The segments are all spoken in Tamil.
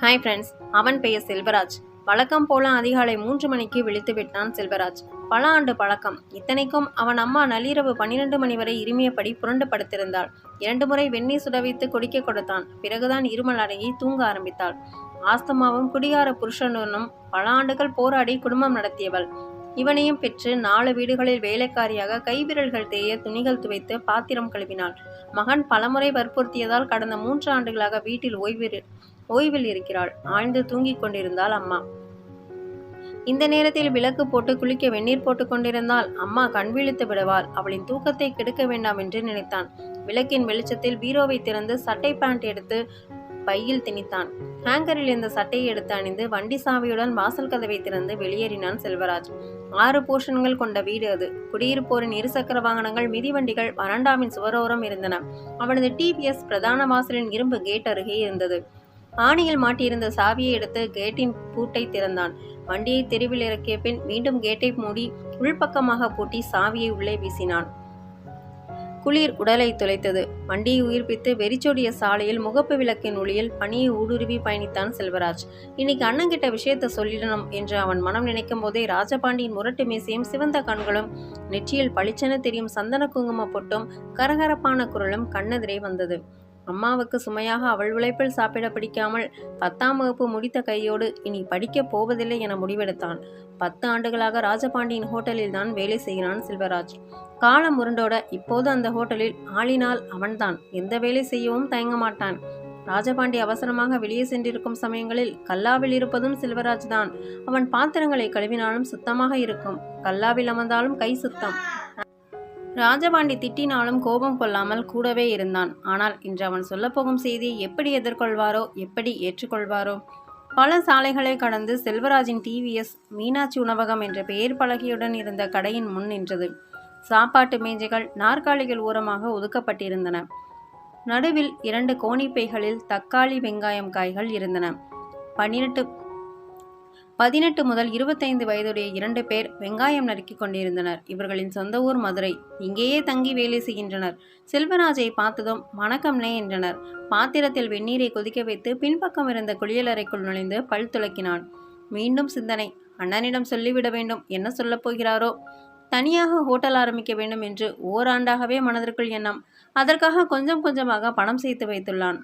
ஹாய் ஃப்ரெண்ட்ஸ் அவன் பெயர் செல்வராஜ். வழக்கம் போல அதிகாலை மூன்று மணிக்கு விழித்து விட்டான் செல்வராஜ். பல ஆண்டு பழக்கம். இத்தனைக்கும் அவன் அம்மா நள்ளிரவு பன்னிரண்டு மணி வரை இருமியபடி புரண்டு படுத்திருந்தாள். இரண்டு முறை வெந்நீர் சுட வைத்து குடிக்க கொடுத்தான். பிறகுதான் இருமல் அடங்கி தூங்க ஆரம்பித்தாள். ஆஸ்தமாவும் குடிகார புருஷனுடனும் பல ஆண்டுகள் போராடி குடும்பம் நடத்தியவள். இவனையும் பெற்று நாலு வீடுகளில் வேலைக்காரியாக கைவிரல்கள் தேய துணிகள் துவைத்து பாத்திரம் கழுவினாள். மகன் பலமுறை வற்புறுத்தியதால் கடந்த மூன்று ஆண்டுகளாக வீட்டில் ஓய்வு ஓய்வில் இருக்கிறாள். ஆழ்ந்து தூங்கிக் கொண்டிருந்தாள் அம்மா. இந்த நேரத்தில் விளக்கு போட்டு குளிக்க வெந்நீர் போட்டுக் கொண்டிருந்தால் அம்மா கண் விழித்து விடுவாள். அவளின் தூக்கத்தை கெடுக்க வேண்டாம் என்று நினைத்தான். விளக்கின் வெளிச்சத்தில் பீரோவை திறந்து சட்டை பேண்ட் எடுத்து பையில் திணித்தான். ஹேங்கரில் இருந்த சட்டையை எடுத்து அணிந்து வண்டி சாவியுடன் வாசல் கதவை திறந்து வெளியேறினான் செல்வராஜ். ஆறு போர்ஷன்கள் கொண்ட வீடு அது. குடியிருப்போரின் இருசக்கர வாகனங்கள் மிதிவண்டிகள் வராண்டாவின் சுவரோரம் இருந்தன. அவனது டிவிஎஸ் பிரதான வாசலின் இரும்பு கேட் அருகே இருந்தது. ஆணியில் மாட்டியிருந்த சாவியை எடுத்து கேட்டின் பூட்டை திறந்தான். வண்டியை தெருவில் இறக்கிய பின் மீண்டும் கேட்டை மூடி உள்பக்கமாக பூட்டி சாவியை உள்ளே வீசினான். குளிர் உடலை துளைத்தது. வண்டியை உயிர்ப்பித்து வெறிச்சோடிய சாலையில் முகப்பு விளக்கின் ஒளியில் பனியை ஊடுருவி பயணித்தான் செல்வராஜ். இன்னைக்கு அண்ணங்கிட்ட விஷயத்த சொல்லிடணும் என்று அவன் மனம் நினைக்கும் போதே ராஜபாண்டியின் முரட்டு மீசையும் சிவந்த கண்களும் நெற்றியில் பளிச்சென தெரியும் சந்தன குங்கும பொட்டும் கரகரப்பான குரலும் கண்ணெதிரே வந்தது. அம்மாவுக்கு சுமையாக அவள் உழைப்பில் சாப்பிட பிடிக்காமல் பத்தாம் வகுப்பு முடித்த கையோடு இனி படிக்கப் போவதில்லை என முடிவெடுத்தான். பத்து ஆண்டுகளாக ராஜபாண்டியின் ஹோட்டலில் தான் வேலை செய்கிறான் செல்வராஜ். காலம் உருண்டோட இப்போது அந்த ஹோட்டலில் ஆளினால் அவன்தான். எந்த வேலை செய்யவும் தயங்க மாட்டான். ராஜபாண்டி அவசரமாக வெளியே சென்றிருக்கும் சமயங்களில் கல்லாவில் இருப்பதும் செல்வராஜ் தான். அவன் பாத்திரங்களை கழுவினாலும் சுத்தமாக இருக்கும். கல்லாவில் அமர்ந்தாலும் கை சுத்தம். ராஜபாண்டி திட்டினாலும் கோபம் கொள்ளாமல் கூடவே இருந்தான். ஆனால் இன்று அவன் சொல்லப்போகும் செய்தியை எப்படி எதிர்கொள்வாரோ எப்படி ஏற்றுக்கொள்வாரோ? பல சாலைகளை கடந்து செல்வராஜின் டிவிஎஸ் மீனாட்சி உணவகம் என்ற பெயர் பலகையுடன் இருந்த கடையின் முன் நின்றது. சாப்பாட்டு மேஜைகள் நாற்காலிகள் ஓரமாக ஒதுக்கப்பட்டிருந்தன. நடுவில் இரண்டு கோணிப்பைகளில் தக்காளி வெங்காயம் காய்கள் இருந்தன. பன்னிரண்டு பதினெட்டு முதல் இருபத்தைந்து வயதுடைய இரண்டு பேர் வெங்காயம் நறுக்கிக் கொண்டிருந்தனர். இவர்களின் சொந்த ஊர் மதுரை. இங்கேயே தங்கி வேலை செய்கின்றனர். செல்வராஜை பார்த்ததும் வணக்கம்னே என்றனர். பாத்திரத்தில் வெந்நீரை கொதிக்க வைத்து பின்பக்கம் இருந்த குளியலறைக்குள் நுழைந்து பல் துளக்கினான் மீண்டும் சிந்தனை. அண்ணனிடம் சொல்லிவிட வேண்டும். என்ன சொல்லப் போகிறாரோ? தனியாக ஹோட்டல் ஆரம்பிக்க வேண்டும் என்று ஓராண்டாகவே மனதிற்குள் எண்ணம். அதற்காக கொஞ்சம் கொஞ்சமாக பணம் சேர்த்து வைத்துள்ளான்.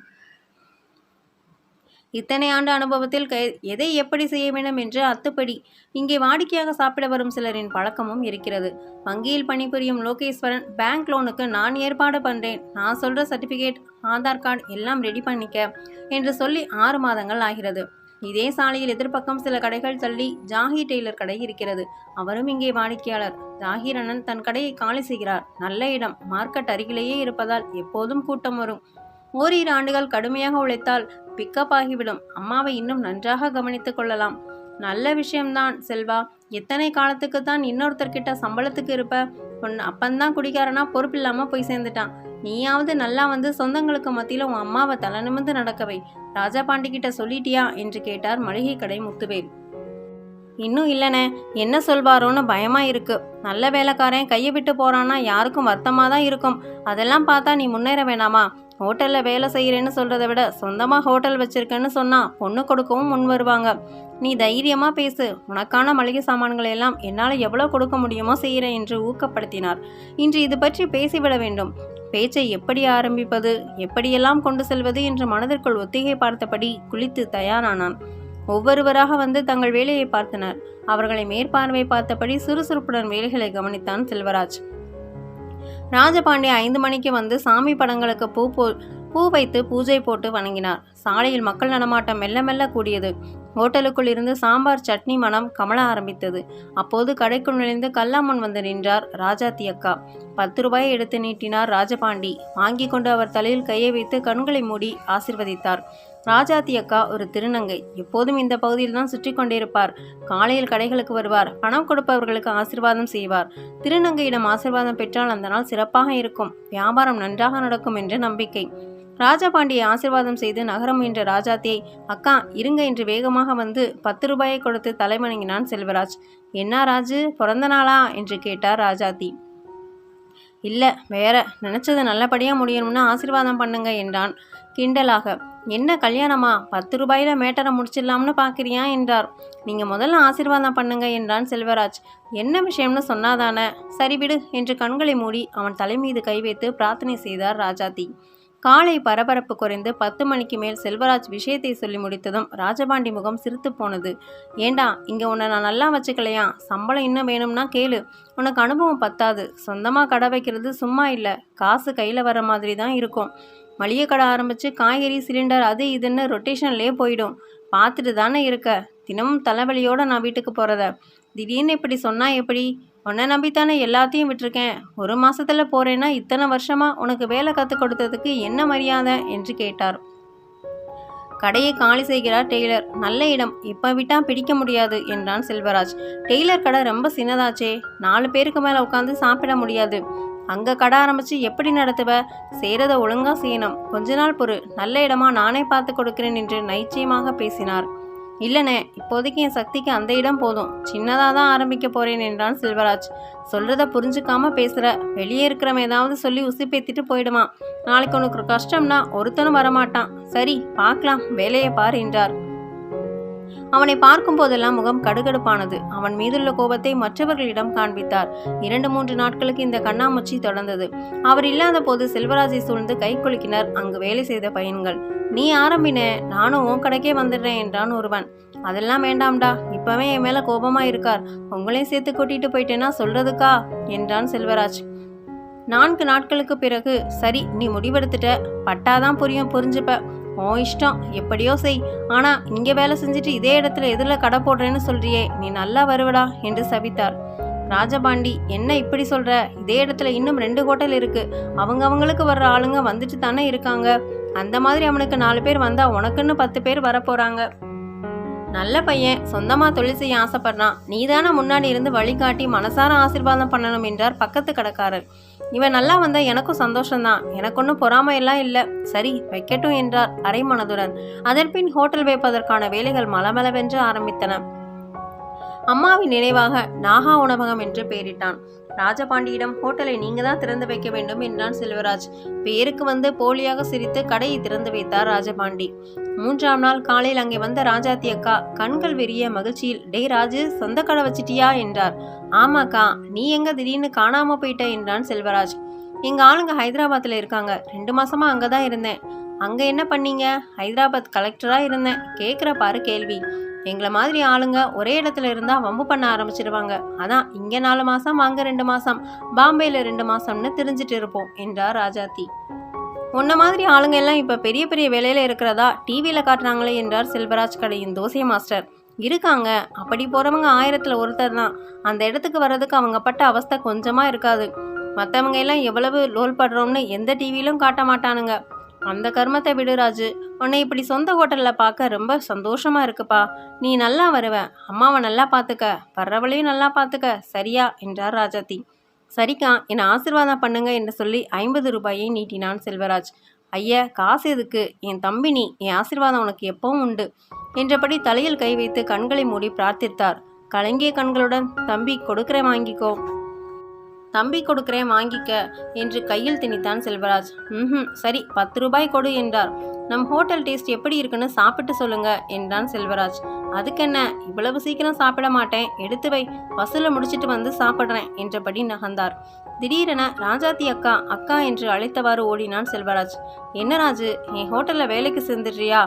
இத்தனை ஆண்டு அனுபவத்தில் கை எதை எப்படி செய்ய வேண்டும் என்று அத்துப்படி இங்கே வாடிக்கையாக சாப்பிட வரும் சிலரின் பழக்கமும் இருக்கிறது. வங்கியில் பணிபுரியும் லோகேஸ்வரன் பேங்க் லோனுக்கு நான் ஏற்பாடு பண்ணுறேன் நான் சொல்கிற சர்டிஃபிகேட் ஆதார் கார்டு எல்லாம் ரெடி பண்ணிக்க என்று சொல்லி ஆறு மாதங்கள் ஆகிறது. இதே சாலையில் எதிர்ப்பக்கம் சில கடைகள் தள்ளி ஜாகி டெய்லர் கடை இருக்கிறது. அவரும் இங்கே வாடிக்கையாளர். ஜாகிரண்ணன் தன் கடையை காலி செய்கிறார். நல்ல இடம். மார்க்கெட் அருகிலேயே இருப்பதால் எப்போதும் கூட்டம் வரும். ஓரிரு ஆண்டுகள் கடுமையாக உழைத்தால் பிக்கப் ஆகிவிடும். அம்மாவை இன்னும் நன்றாக கவனித்துக் கொள்ளலாம். நல்ல விஷயம்தான் செல்வா. எத்தனை காலத்துக்கு தான் இன்னொருத்தர்கிட்ட சம்பளத்துக்கு இருப்ப? உன் அப்பந்தான் குடிக்காரனா பொறுப்பில்லாம போய் சேர்ந்துட்டான். நீயாவது நல்லா வந்து சொந்தங்களுக்கு மத்தியில் உன் அம்மாவை தலை நிமிந்து நடக்கவை ராஜாபாண்டி கிட்ட சொல்லிட்டியா? என்று கேட்டார் மளிகை கடை முத்துவேல். இன்னும் இல்லைண்ணே என்ன சொல்வாரோன்னு பயமா இருக்கு. நல்ல வேலைக்காரன் கையை விட்டு போறான்னா யாருக்கும் வருத்தமாக தான் இருக்கும். அதெல்லாம் பார்த்தா நீ முன்னேற வேணாமா? ஹோட்டலில் வேலை செய்கிறேன்னு சொல்கிறத விட சொந்தமாக ஹோட்டல் வச்சுருக்கேன்னு சொன்னால் பொண்ணு கொடுக்கவும் முன் வருவாங்க. நீ தைரியமாக பேசு. உனக்கான மளிகை சாமான்களை எல்லாம் என்னால் எவ்வளோ கொடுக்க முடியுமோ செய்கிறேன் என்று ஊக்கப்படுத்தினார். இன்று இது பற்றி பேசிவிட வேண்டும். பேச்சை எப்படி ஆரம்பிப்பது எப்படியெல்லாம் கொண்டு செல்வது என்று மனதிற்குள் ஒத்திகை பார்த்தபடி குளித்து தயாரானான். ஒவ்வொருவராக வந்து தங்கள் வேலையை பார்த்தனர். அவர்களை மேற்பார்வை பார்த்தபடி சுறுசுறுப்புடன் வேலைகளை கவனித்தான் செல்வராஜ். ராஜபாண்டி ஐந்து மணிக்கு வந்து சாமி படங்களுக்கு பூ போ பூ வைத்து பூஜை போட்டு வணங்கினார். சாலையில் மக்கள் நடமாட்டம் மெல்ல மெல்ல கூடியது. ஹோட்டலுக்குள் இருந்து சாம்பார் சட்னி மனம் கமல ஆரம்பித்தது. அப்போது கடைக்குள் நுழைந்து கல்லாமன் வந்து நின்றார் ராஜாத்தி அக்கா. பத்து ரூபாயை எடுத்து நீட்டினார் ராஜபாண்டி. வாங்கி கொண்டு அவர் தலையில் கையை வைத்து கண்களை மூடி ஆசிர்வதித்தார். ராஜாத்தி அக்கா ஒரு திருநங்கை. எப்போதும் இந்த பகுதியில் தான் சுற்றி கொண்டிருப்பார். காலையில் கடைகளுக்கு வருவார். பணம் கொடுப்பவர்களுக்கு ஆசிர்வாதம் செய்வார். திருநங்கையிடம் ஆசிர்வாதம் பெற்றால் அந்த நாள் சிறப்பாக இருக்கும். வியாபாரம் நன்றாக நடக்கும் என்ற நம்பிக்கை. ராஜபாண்டியை ஆசிர்வாதம் செய்து நகரம் என்ற ராஜாத்தியை அக்கா இருங்க என்று வேகமாக வந்து பத்து ரூபாயை கொடுத்து தலைவணங்கினான் செல்வராஜ். என்ன ராஜு பிறந்த நாளா? என்று கேட்டார் ராஜாத்தி. இல்லை வேற. நினச்சது நல்லபடியாக முடியணும்னு ஆசிர்வாதம் பண்ணுங்க என்றான் கிண்டலாக. என்ன கல்யாணமா? பத்து ரூபாயில மேட்டரை முடிச்சிடலாம்னு பார்க்குறியா என்றார். நீங்கள் முதல்ல ஆசீர்வாதம் பண்ணுங்க என்றான் செல்வராஜ். என்ன விஷயம்னு சொன்னாதானே? சரி விடு என்று கண்களை மூடி அவன் தலை மீது கை வைத்து பிரார்த்தனை செய்தார் ராஜாத்தி. காலை பரபரப்பு குறைந்து பத்து மணிக்கு மேல் செல்வராஜ் விஷயத்தை சொல்லி முடித்ததும் ராஜபாண்டி முகம் சிரித்து போனது. ஏண்டா இங்கே உன்னை நான் நல்லா வச்சுக்கலையா? சம்பளம் இன்னும் வேணும்னா கேளு. உனக்கு அனுபவம் பத்தாது. சொந்தமாக கடை வைக்கிறது சும்மா இல்லை. காசு கையில் வர மாதிரி தான் இருக்கும். மளிகை கடை ஆரம்பித்து காய்கறி சிலிண்டர் அது இதுன்னு ரொட்டேஷன்லேயே போயிடும். பார்த்துட்டு தானே இருக்க? தினமும் தலைவலியோடு நான் வீட்டுக்கு போகிறத திடீர்னு இப்படி சொன்னால் எப்படி? உன்னை நம்பித்தானே எல்லாத்தையும் விட்டிருக்கேன். ஒரு மாதத்தில் போகிறேன்னா இத்தனை வருஷமாக உனக்கு வேலை கற்றுக் கொடுத்ததுக்கு என்ன மரியாதை? என்று கேட்டார். கடையை காலி செய்கிறார் டெய்லர். நல்ல இடம். இப்போ விட்டா பிடிக்க முடியாது என்றான் செல்வராஜ். டெய்லர் கடை ரொம்ப சின்னதாச்சே. நாலு பேருக்கு மேலே உட்காந்து சாப்பிட முடியாது. அங்கே கடை ஆரம்பித்து எப்படி நடத்துவ? செய்கிறத ஒழுங்காக செய்யணும். கொஞ்ச நாள் பொறு. நல்ல இடமா நானே பார்த்து கொடுக்கிறேன் என்று நைச்சியமாக பேசினார். இல்லைண்ணே இப்போதைக்கு என் சக்திக்கு அந்த இடம் போதும். சின்னதாக தான் ஆரம்பிக்க போகிறேன் என்றான் செல்வராஜ். சொல்கிறத புரிஞ்சுக்காம பேசுகிற வெளியே இருக்கிறவன் ஏதாவது சொல்லி உசுப்பேத்திட்டு போயிடுமா நாளைக்கு உனக்கு கஷ்டம்னா ஒருத்தனும் வரமாட்டான். சரி பார்க்கலாம். வேலையை பார் என்றார். அவனை பார்க்கும் போதெல்லாம் முகம் கடுகடுப்பானது. அவன் மீதுள்ள கோபத்தை மற்றவர்களிடம் காண்பித்தார். இரண்டு மூன்று நாட்களுக்கு இந்த கண்ணாமூச்சி தொடர்ந்தது. அவர் இல்லாத போது செல்வராஜை சூழ்ந்து கை குலுக்கினர். அங்கு வேலை செய்த பையன்கள் நீ ஆரம்பின நானும் உன் கடைக்கே வந்துடுறேன் என்றான் ஒருவன். அதெல்லாம் வேண்டாம்டா இப்பவே என் மேல கோபமா இருக்கார். உங்களையும் சேர்த்து கூட்டிட்டு போயிட்டேன்னா சொல்றதுக்கா? என்றான் செல்வராஜ். நான்கு நாட்களுக்கு பிறகு சரி நீ முடிவெடுத்துட்ட. பட்டாதான் புரியும் புரிஞ்சுப்ப. உன் இஷ்டம் எப்படியோ செய். ஆனால் இங்கே வேலை செஞ்சுட்டு இதே இடத்துல எதில் கடை போடுறேன்னு சொல்றியே நீ நல்லா வருவடா என்று சபித்தார். ராஜபாண்டி என்ன இப்படி சொல்கிற இதே இடத்துல இன்னும் ரெண்டு ஹோட்டல் இருக்குது அவங்க அவங்களுக்கு வர்ற ஆளுங்க வந்துட்டு தானே இருக்காங்க. அந்த மாதிரி அவனுக்கு நாலு பேர் வந்தால் உனக்குன்னு பத்து பேர் வரப்போகிறாங்க நல்ல பையன் சொந்தமாக தொழில் செய்ய ஆசைப்படுறான். நீதானே முன்னாடி இருந்து வழிகாட்டி மனசார ஆசீர்வாதம் பண்ணணும் என்றார் பக்கத்து கடைக்காரர். இவன் நல்லா வந்தா எனக்கும் சந்தோஷம்தான். எனக்கு ஒன்றும் பொறாமையெல்லாம் இல்லை. சரி வைக்கட்டும் என்றார் அரை மனதுடன் அதன்பின் ஹோட்டல் வைப்பதற்கான வேலைகள் மலமளவென்று ஆரம்பித்தன. அம்மாவின் நினைவாக நாகா உணவகம் என்று பெயரிட்டான். ராஜபாண்டியிடம் ஹோட்டலை நீங்க தான் திறந்து வைக்க வேண்டும் என்றான் செல்வராஜ். பேருக்கு வந்து போலியாக சிரித்து கடையை திறந்து வைத்தார் ராஜபாண்டி. மூன்றாம் நாள் காலையில் அங்கே வந்த ராஜாத்தி அக்கா கண்கள் வெறிய மகிழ்ச்சியில் டே ராஜு சொந்த கடை வச்சிட்டியா? என்றார். ஆமாக்கா நீ எங்க திடீர்னு காணாம போயிட்ட? என்றான் செல்வராஜ். எங்க ஆளுங்க ஹைதராபாத்தில் இருக்காங்க. ரெண்டு மாசமா அங்கே தான் இருந்தேன். அங்கே என்ன பண்ணீங்க? ஹைதராபாத் கலெக்டராக இருந்தேன். கேட்குற பாரு கேள்வி. எங்களை மாதிரி ஆளுங்க ஒரே இடத்துல இருந்தால் வம்பு பண்ண ஆரம்பிச்சிடுவாங்க அதான் இங்கே நாலு மாதம் அங்கே ரெண்டு மாதம் பாம்பேயில் ரெண்டு மாதம்னு தெரிஞ்சிட்டு இருப்போம் என்றார் ராஜாத்தி. உன்ன மாதிரி ஆளுங்க எல்லாம் இப்போ பெரிய பெரிய வேலையில் இருக்கிறதா? டிவியில் காட்டுறாங்களே என்றார் செல்வராஜ் கடையின் தோசை மாஸ்டர். இருக்காங்க. அப்படி போகிறவங்க ஆயிரத்தில் ஒருத்தர் தான். அந்த இடத்துக்கு வர்றதுக்கு அவங்க பட்ட அவஸ்தை கொஞ்சமாக இருக்காது. மற்றவங்க எல்லாம் எவ்வளவு லோல் படுறோம்னு எந்த டிவியிலும் காட்ட மாட்டானுங்க. அந்த கர்மத்தை விடு ராஜு. உன்னை இப்படி சொந்த ஹோட்டலில் பார்க்க ரொம்ப சந்தோஷமா இருக்குப்பா. நீ நல்லா வருவ. அம்மாவை நல்லா பார்த்துக்க வர்றவளையும் நல்லா பார்த்துக்க சரியா? என்றார் ராஜாத்தி. சரிக்கா. என்னை ஆசீர்வாதம் பண்ணுங்க என்று சொல்லி ஐம்பது ரூபாயை நீட்டினான் செல்வராஜ். ஐயா காசு எதுக்கு? என் தம்பி நீ என் ஆசிர்வாதம் உனக்கு எப்பவும் உண்டு. என்றபடி தலையில் கை வைத்து கண்களை மூடி பிரார்த்தித்தார். கலங்கிய கண்களுடன் தம்பி கொடுக்கற வாங்கிக்கோ. தம்பி கொடுக்குறேன் வாங்கிக்க என்று கையில் திணித்தான் செல்வராஜ். ம் சரி பத்து ரூபாய் கொடு என்றார். நம் ஹோட்டல் டேஸ்ட் எப்படி இருக்குன்னு சாப்பிட்டு சொல்லுங்க என்றான் செல்வராஜ். அதுக்கென்ன இவ்வளவு சீக்கிரம் சாப்பிட மாட்டேன் எடுத்து வை வசூலை முடிச்சிட்டு வந்து சாப்பிட்றேன் என்றபடி நகர்ந்தார். திடீரென ராஜாத்தி அக்கா அக்கா என்று அழைத்தவாறு ஓடினான் செல்வராஜ். என்ன ராஜு என் ஹோட்டலில் வேலைக்கு சேர்ந்துடுறியா?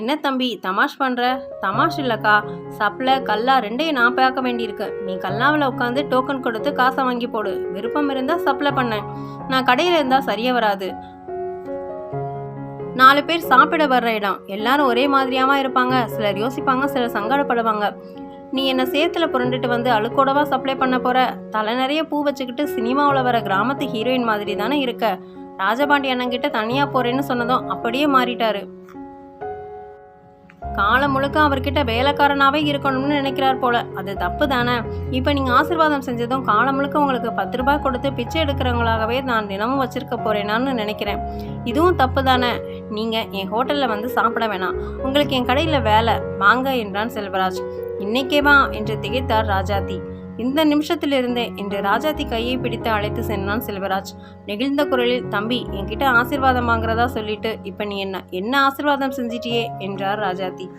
என்ன தம்பி தமாஷ் பண்ணுற தமாஷ் இல்லைக்கா. சப்ளை கல்லா ரெண்டையும் நான் பார்க்க வேண்டியிருக்கு. நீ கல்லாவில் உட்காந்து டோக்கன் கொடுத்து காசை வாங்கி போடு. விருப்பம் இருந்தால் சப்ளை பண்ணேன் நான் கடையில் இருந்தால் சரியாக வராது. நாலு பேர் சாப்பிட வர்ற இடம். எல்லாரும் ஒரே மாதிரியாமா இருப்பாங்க. சிலர் யோசிப்பாங்க சிலர் சங்கடப்படுவாங்க. நீ என்ன சேத்துல புரண்டுட்டு வந்து அழுக்கோடவா சப்ளை பண்ண போற? தலை நிறைய பூ வச்சுக்கிட்டு சினிமாவில் வர கிராமத்து ஹீரோயின் மாதிரி தானே இருக்க. ராஜபாண்டி அண்ணங்கிட்ட தனியா போறேன்னு சொன்னதும் அப்படியே மாறிட்டாரு. காலம் முழுக்க அவர்கிட்ட வேலைக்காரனாகவே இருக்கணும்னு நினைக்கிறார் போல. அது தப்பு தானே இப்போ நீங்கள் ஆசீர்வாதம் செஞ்சதும் காலம் முழுக்க உங்களுக்கு பத்து ரூபாய் கொடுத்து பிச்சை எடுக்கிறவங்களாகவே நான் தினமும் வச்சுருக்க போகிறேனான்னு நினைக்கிறேன். இதுவும் தப்பு தானே நீங்கள் என் ஹோட்டலில் வந்து சாப்பிட வேணாம். உங்களுக்கு என் கடையில் வேலை. வாங்க என்றான் செல்வராஜ். இன்னைக்கேவா? என்று திகைத்தார் ராஜாதி இந்த நிமிஷத்திலிருந்தே என்று ராஜாத்தி கையை பிடித்து அழைத்து சென்றான் செல்வராஜ். நெகிழ்ந்த குரலில் தம்பி என்கிட்ட ஆசிர்வாதம் வாங்குறதா சொல்லிட்டு இப்ப நீ என்ன என்ன ஆசீர்வாதம் செஞ்சிட்டியே? என்றார் ராஜாத்தி.